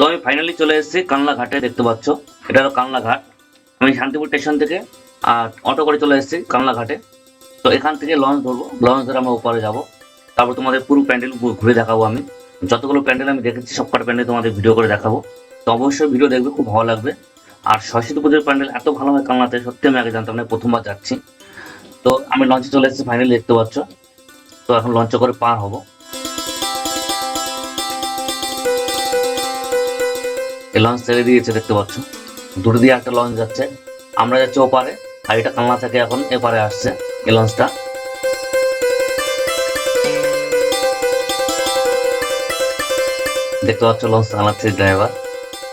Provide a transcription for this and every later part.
তো আমি ফাইনালি চলে এসেছি কানলা ঘাটে দেখতে পাচ্ছ। এটা হলো কানলা ঘাট আমি শান্তিপুর স্টেশন থেকে, আর অটো করে চলে এসেছি কানলা ঘাটে তো এখান থেকে লঞ্চ ধরবো। লঞ্চ ধরে আমরা ওপারে যাব। তারপর তোমাদের পুরো প্যান্ডেল ঘুরে দেখাবো আমি। যতগুলো প্যান্ডেল আমি দেখেছি, সবকটা প্যান্ডেল তোমাদের ভিডিও করে দেখাবো। তো অবশ্যই ভিডিও দেখবে, খুব ভালো লাগবে। আর সরস্বতী পুজোর প্যান্ডেল এত ভালো হয় কালনাতে, সত্যি আমি আগে জানতাম না, প্রথমবার যাচ্ছি। তো আমি লঞ্চে চলে এসেছি ফাইনালি দেখতে পাচ্ছ। তো এখন লঞ্চে করে পার হব। লঞ্চ ছেড়ে দিয়েছে, দেখতে পাচ্ছ। দূরে দিয়ে একটা লঞ্চ যাচ্ছে। আমরা যাচ্ছি ওপারে, আর এটা কালনা থেকে এখন এপারে আসছে এই লঞ্চটা দেখতে পাচ্ছ লঞ্চ চালাচ্ছে ড্রাইভার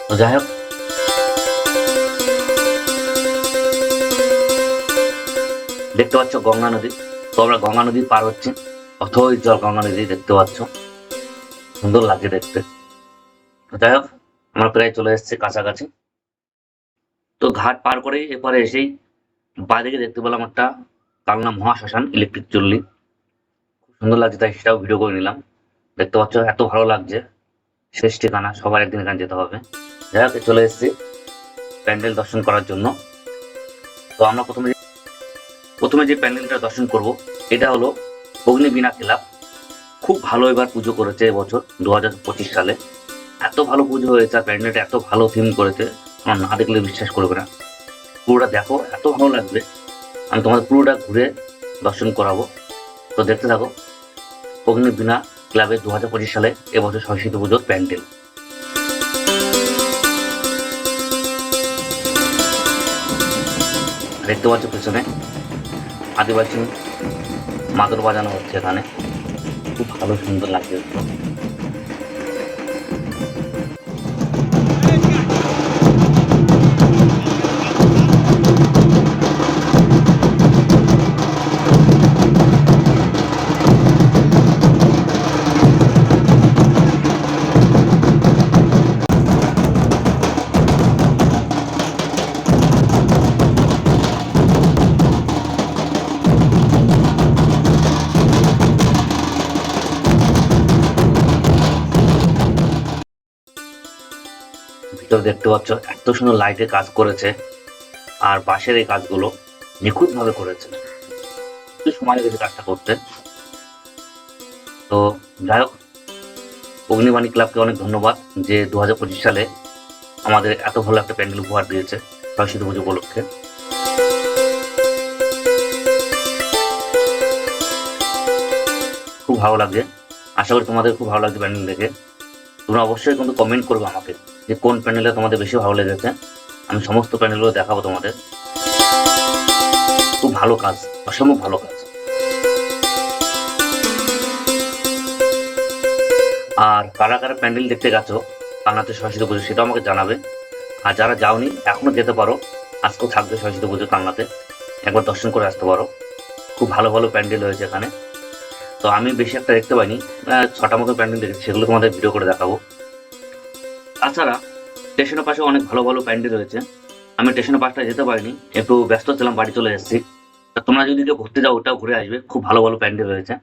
তো যাই হোক। দেখতে পাচ্ছ গঙ্গা নদী। তো আমরা গঙ্গা নদী পার হচ্ছি। অথই জল গঙ্গা নদী দেখতে পাচ্ছ। সুন্দর লাগে দেখতে। যাই হোক। আমরা প্রায় চলে এসেছি কাছাকাছি। তো ঘাট পার করেই এরপরে এসেই বাইরে দেখতে পেলাম একটা কালনা মহাশ্মশান ইলেকট্রিক চুল্লি। খুব সুন্দর লাগছে, তাই সেটাও ভিডিও করে নিলাম। দেখতে পাচ্ছ, এত ভালো লাগছে। শেষ ঠিকানা, সবার একদিন এখানে যেতে হবে। যাই হোক, চলে এসেছি প্যান্ডেল দর্শন করার জন্য। তো আমরা প্রথমে প্রথমে যে প্যান্ডেলটা দর্শন করব, এটা হলো অগ্নি অগ্নিবীণা ক্লাব। খুব ভালো এবার পুজো করেছে এবছর, দু হাজার পঁচিশ সালে। এত ভালো পুজো হয়েছে, আর প্যান্ডেলটা এত ভালো থিম করেছে, আমার না দেখলে বিশ্বাস করবে না। পুরোটা দেখো, এত ভালো লাগবে। আমি তোমাদের পুরোটা ঘুরে দর্শন করাবো। তো দেখতে থাকো অগ্নিবীণা ক্লাবে দু হাজার পঁচিশ সালে এবছর সরস্বতী পুজোর প্যান্ডেল। দেখতে পাচ্ছ পেছনে, আদিবাসী মাদুর বাজানো হচ্ছে এখানে। খুব ভালো সুন্দর লাগছে ভিতরে দেখতে পাচ্ছ, এত সুন্দর লাইটে কাজ করেছে। আর বাঁশের এই কাজগুলো নিখুঁত ভাবে করেছে। একটু সময় লেগেছে কাজটা করতে। তো যাই হোক, অগ্নিবাণী ক্লাবকে অনেক ধন্যবাদ যে দু হাজার পঁচিশ সালে আমাদের এত ভালো একটা প্যান্ডেল উপহার দিয়েছে সরস্বতী পুজো উপলক্ষে। খুব ভালো লাগছে। আশা করি তোমাদের খুব ভালো লাগছে প্যান্ডেল দেখে। তোমরা অবশ্যই কিন্তু কমেন্ট করবে আমাকে যে কোন প্যান্ডেলটা তোমাদের বেশি ভালো লেগেছে। আমি সমস্ত প্যান্ডেলগুলো দেখাবো তোমাদের। খুব ভালো কাজ, অসম্ভব ভালো কাজ। আর কারা কারা প্যান্ডেল দেখতে গেছো কানাতে সরস্বতী পুজো সেটাও আমাকে জানাবে। আর যারা যাওনি, এখনও যেতে পারো। আজকেও থাকবে সরস্বতী পুজো কান্নাতে একবার দর্শন করে আসতে পারো। খুব ভালো ভালো প্যান্ডেল হয়েছে এখানে। তো আমি বেশি একটা দেখতে পাইনি। ছটা মতো প্যান্ডেল দেখেছি, সেগুলো তোমাদের ভিডিও করে দেখাবো। তাছাড়া স্টেশনের পাশে অনেক ভালো ভালো প্যান্ডেল রয়েছে। আমি স্টেশনের পাশটা যেতে পারিনি, একটু ব্যস্ত ছিলাম, বাড়ি চলে এসেছি। তা তোমরা যদি কেউ ঘুরতে যাও, ওটাও ঘুরে আসবে, খুব ভালো ভালো প্যান্ডেল রয়েছে।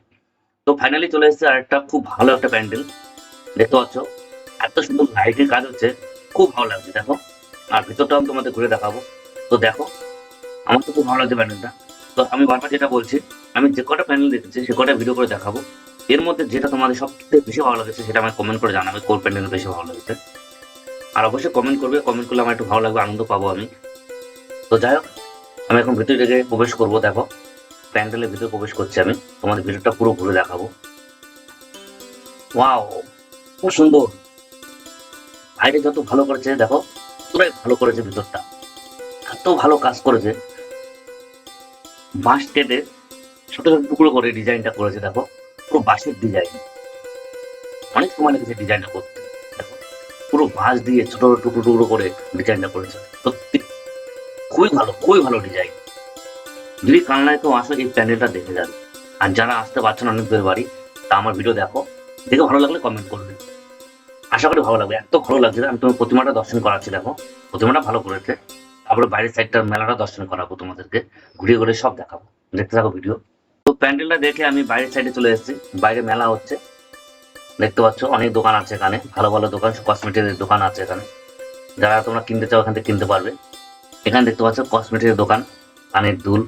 তো ফাইনালি চলে এসেছে আর একটা খুব ভালো একটা প্যান্ডেল দেখতে পাচ্ছ? এত সুন্দর লাইটের কাজ হচ্ছে, খুব ভালো লাগছে, দেখো। আর ভিতরটাও আমি তোমাদের ঘুরে দেখাবো। তো দেখো, আমার তো খুব ভালো লাগছে প্যান্ডেলটা তো আমি বারবার যেটা বলছি আমি যে কটা প্যান্ডেল দেখেছি, সে কটা ভিডিও করে দেখাবো। এর মধ্যে যেটা তোমাদের সবথেকে বেশি ভালো লেগেছে, সেটা আমাকে কমেন্ট করে জানাবে কোন প্যান্ডেল বেশি ভালো লেগেছে। আর অবশ্যই কমেন্ট করবে কমেন্ট করলে আমার একটু ভালো লাগবে, আনন্দ পাবো আমি। তো যাই হোক, আমি এখন ভিতরে থেকে প্রবেশ করব, দেখো। প্যান্ডেলের ভিতরে প্রবেশ করছি আমি। তোমাদের ভিতরটা পুরো ঘুরে দেখাবো। ওয়াও খুব সুন্দর। বাইরে যত ভালো করেছে, দেখো পুরাই ভালো করেছে ভিতরটা। এত ভালো কাজ করেছে। বাঁশ কেটে ছোট ছোট টুকরো করে ডিজাইনটা করেছে, দেখো। পুরো বাঁশের ডিজাইন। অনেক সময় লেগেছে ডিজাইনটা করতে। পুরো বাঁশ দিয়ে ছোট ছোট টুকরো টুকরো করে ডিজাইনটা করেছে। সত্যি। খুবই ভালো খুবই ভালো ডিজাইন। যদি কানলায় কেউ আসো, এই প্যান্ডেলটা দেখে যাবে। আর যারা আসতে পারছেন অনেক দূরের বাড়ি, তা আমার ভিডিও দেখো। দেখে ভালো লাগলে কমেন্ট করবে। আশা করি ভালো লাগবে। এত ভালো লাগছে আমি তোমার প্রতিমাটা দর্শন করাচ্ছি, দেখো। প্রতিমাটা ভালো করেছে। তারপরে বাইরের সাইডটার মেলাটা দর্শন করাবো তোমাদেরকে। ঘুরিয়ে ঘুরে সব দেখাবো। দেখতে থাকো ভিডিও তো প্যান্ডেলটা দেখে আমি বাইরের সাইডে চলে এসেছি। বাইরে মেলা হচ্ছে। দেখতে পাচ্ছ অনেক দোকান আছে এখানে। ভালো ভালো দোকান কসমেটিকের দোকান আছে এখানে। যারা তোমরা কিনতে চাও এখান থেকে কিনতে পারবে। এখানে দেখতে পাচ্ছ কসমেটিকের দোকান কানের দুল।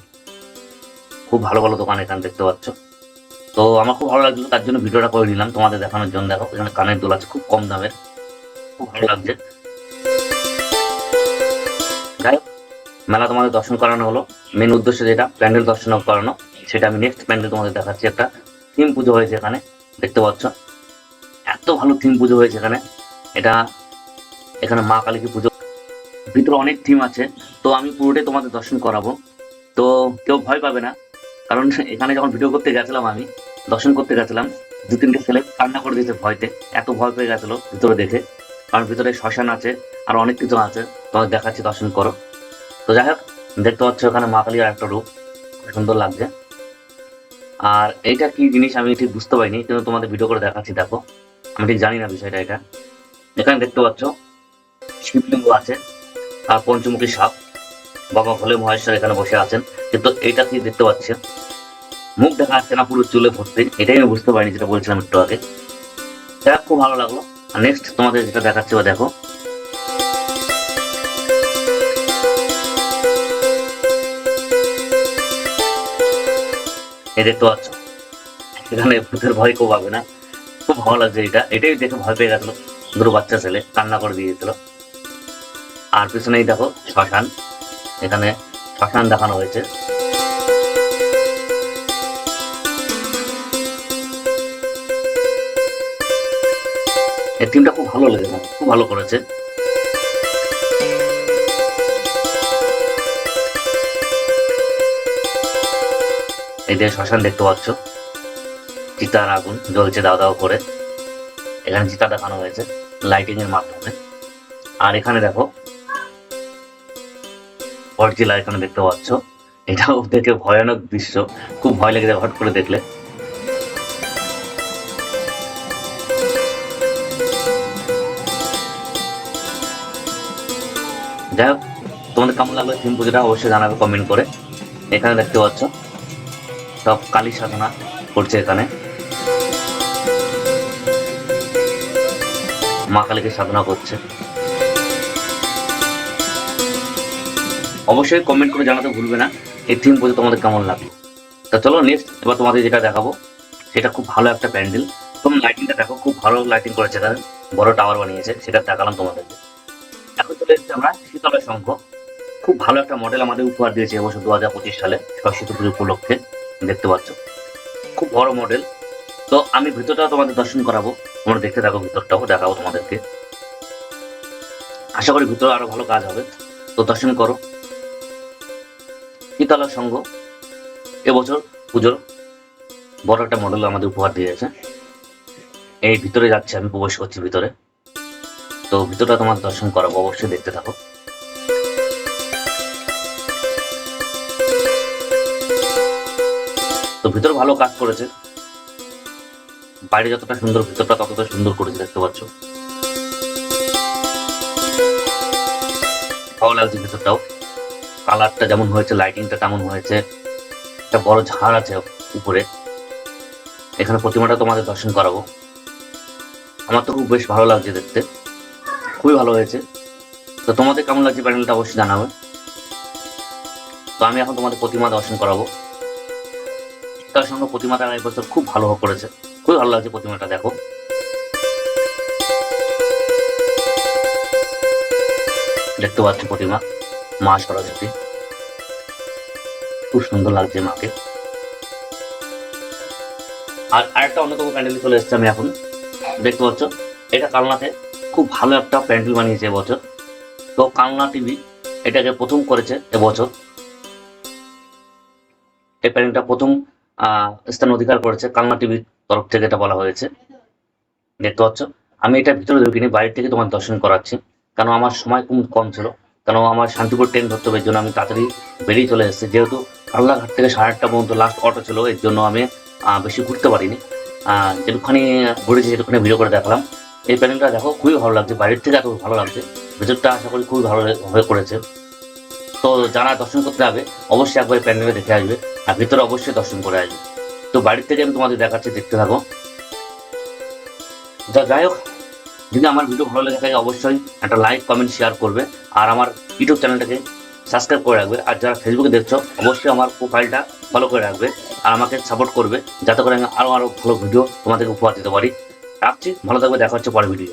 খুব ভালো ভালো দোকান এখানে দেখতে পাচ্ছ। তো আমার খুব ভালো লাগল তার জন্য ভিডিওটা করে নিলাম। তোমাদের দেখানোর জন্য। দেখো এখানে কানের দুল আছে খুব কম দামের। খুব ভালো লাগছে। যাই হোক, মেলা তোমাদের দর্শন করানো হলো। মেন উদ্দেশ্য যেটা, প্যান্ডেল দর্শন করানো, সেটা আমি নেক্সট প্যান্ডেল তোমাদের দেখাচ্ছি একটা থিম পুজো হয়েছে এখানে, দেখতে পাচ্ছ। এত ভালো থিম পুজো হয়েছে এখানে। এটা এখানে মা কালীকে পুজো ভিতরে অনেক থিম আছে। তো আমি পুরোটাই তোমাদের দর্শন করাবো। তো কেউ ভয় পাবে না, কারণ এখানে যখন ভিডিও করতে গেছিলাম আমি, দর্শন করতে গেছিলাম, দু তিনটে ছেলে কান্না করে দিয়েছে ভয়তে। এত ভয় পেয়ে গেছিল ভিতরে দেখে। কারণ ভিতরে শ্মশান আছে, আর অনেক কিছু আছে। তোমাদের দেখাচ্ছি, দর্শন করো। তো যাই হোক, দেখতে পাচ্ছ ওখানে মা একটা রূপ। সুন্দর লাগছে। আর এটা কি জিনিস আমি ঠিক বুঝতে পারিনি, কিন্তু তোমাদের ভিডিও করে দেখাচ্ছি, দেখো। আমি ঠিক জানি না বিষয়টা এটা। এখানে দেখতে পাচ্ছ, শিবলিঙ্গ আছে, আর পঞ্চমুখী সাপ। বাবা ভোলে মহেশ্বর এখানে বসে আছেন। কিন্তু এটা কি দেখতে পাচ্ছি? মুখ দেখা যাচ্ছে না, পুরো চুলে ভর্তি। এটাই আমি বুঝতে পারিনি, যেটা বলছিলাম একটু আগে। দেখ খুব ভালো লাগল। আর নেক্সট তোমাদের যেটা দেখাচ্ছে বা দেখো। এই দেখতে পাচ্ছ এখানে ভূতের ভয় কেউ পাবে না। খুব ভালো লাগছে এটা। এটাই দেখে ভয় পেয়ে গেছিল। দুটো বাচ্চা ছেলে কান্না করে দিয়ে দিয়েছিল আর পিছনেই দেখো শ্মশান। এখানে শ্মশান দেখানো হয়েছে। এই টিমটা খুব ভালো লেগেছে। খুব ভালো করেছে। এই যে শ্মশান দেখতে পাচ্ছ। চিতার আগুন জ্বলছে দাও দাও করে। এখানে চিতা দেখানো হয়েছে লাইটিং এর মাধ্যমে। আর এখানে দেখো পরজিলা এখানে দেখতে পাচ্ছ। এটাও দেখে ভয়ানক দৃশ্য, খুব ভয় লেগে যায় হট করে দেখলে। যাই হোক, তোমাদের কেমন লাগল থিম পুজোটা অবশ্যই জানাবে কমেন্ট করে। এখানে দেখতে পাচ্ছ সব কালী সাধনা করছে এখানে। মা কালীকে সাধনা করছে। অবশ্যই কমেন্ট করে জানাতে ভুলবে না। এই থিম পুজো তোমাদের কেমন লাগল? তা চলো নেক্সট এবার তোমাদের যেটা দেখাবো, সেটা খুব ভালো একটা প্যান্ডেল। তোমরা লাইটিংটা দেখো, খুব ভালো লাইটিং করেছে এখানে। বড় টাওয়ার বানিয়েছে, সেটা দেখালাম তোমাদেরকে। এখন চলে এসেছি আমরা শীতলা সংঘ। খুব ভালো একটা মডেল আমাদের উপহার দিয়েছে এবছর দু হাজার পঁচিশ সালে সরস্বতী পুজো উপলক্ষে। দেখতে পাচ্ছ। খুব বড় মডেল তো আমি ভিতরটা তোমাদের দর্শন করাবো। তোমরা দেখতে থাকো, ভিতরটাও দেখাবো তোমাদেরকে। আশা করি ভিতরে আরও ভালো কাজ হবে। তো দর্শন করো। শীতলা সংঘ, এবছর পুজোর বড় একটা মডেল আমাদের উপহার দিয়েছে। এই ভিতরে যাচ্ছে, আমি প্রবেশ করছি ভিতরে। তো ভিতরটা তোমার দর্শন করাবো, অবশ্যই দেখতে থাকো। তো ভিতর ভালো কাজ করেছে। বাইরে যতটা সুন্দর ভিতরটা ততটা সুন্দর করেছে, দেখতে পাচ্ছ। ভালো লাগছে ভিতরটাও। কালারটা যেমন হয়েছে লাইটিংটা তেমন হয়েছে। একটা বড় ঝাড় আছে উপরে। এখানে প্রতিমাটা তোমাদের দর্শন করাবো। আমার তো খুব বেশ ভালো লাগছে দেখতে। খুবই ভালো হয়েছে। তো তোমাদের কেমন লাগছে প্যানেলটা অবশ্যই জানাবে। তো আমি এখন তোমাদের প্রতিমা দর্শন করাবো। তার সঙ্গে প্রতিমাটা এই বছর খুব ভালো করেছে। খুবই ভালো লাগছে প্রতিমাটা, দেখো। দেখতে পাচ্ছ প্রতিমা, মা সরস্বতী। খুব সুন্দর লাগছে মাকে। আর আরেকটা অন্যতম প্যান্ডেল চলে এসেছে আমি এখন। দেখতে পাচ্ছ, এটা কালনাতে খুব ভালো একটা প্যান্ডেল বানিয়েছে এবছর। তো কালনা টিভি এটাকে প্রথম করেছে এবছর। এই প্যান্ডেলটা প্রথম স্থান অধিকার করেছে কালনা টিভির তরফ থেকে এটা বলা হয়েছে। দেখতে পাচ্ছ? আমি এটা ভিতরে ঢুকিনি, বাইরে থেকে তোমার দর্শন করাচ্ছি। কারণ আমার সময় খুব কম ছিল কারণ আমার শান্তিপুর ট্রেন ধরতে হবে জন্য আমি তাড়াতাড়ি বেরিয়ে চলে এসেছি। যেহেতু কাল্লাঘাট থেকে সাড়ে আটটা পর্যন্ত লাস্ট অটো ছিল, এর জন্য আমি বেশি ঘুরতে পারিনি। যেটুখানি ঘুরেছি সেটুখানি ভিডিও করে দেখালাম। এই প্যানেলটা দেখো, খুবই ভালো লাগছে, বাইরের থেকে এত ভালো লাগছে। ভেতরটা আশা করি খুবই ভালো হয়ে করেছে। তো যারা দর্শন করতে যাবে, অবশ্যই একবার প্যান্ডেলে দেখে আসবে আর ভিতরে অবশ্যই দর্শন করে আসবে। তো বাড়ির থেকে আমি তোমাদের দেখাচ্ছি, দেখতে থাকো। যা যাই হোক, যদি আমার ভিডিও ভালো লেগে থাকে, অবশ্যই একটা লাইক কমেন্ট শেয়ার করবে আর আমার ইউটিউব চ্যানেলটাকে সাবস্ক্রাইব করে রাখবে। আর যারা ফেসবুকে দেখছ, অবশ্যই আমার প্রোফাইলটা ফলো করে রাখবে আর আমাকে সাপোর্ট করবে, যাতে করে আমি আরও আরও ভালো ভিডিও তোমাদেরকে উপহার দিতে পারি। রাখছি, ভালো থাকবে, দেখা হচ্ছে পরের ভিডিও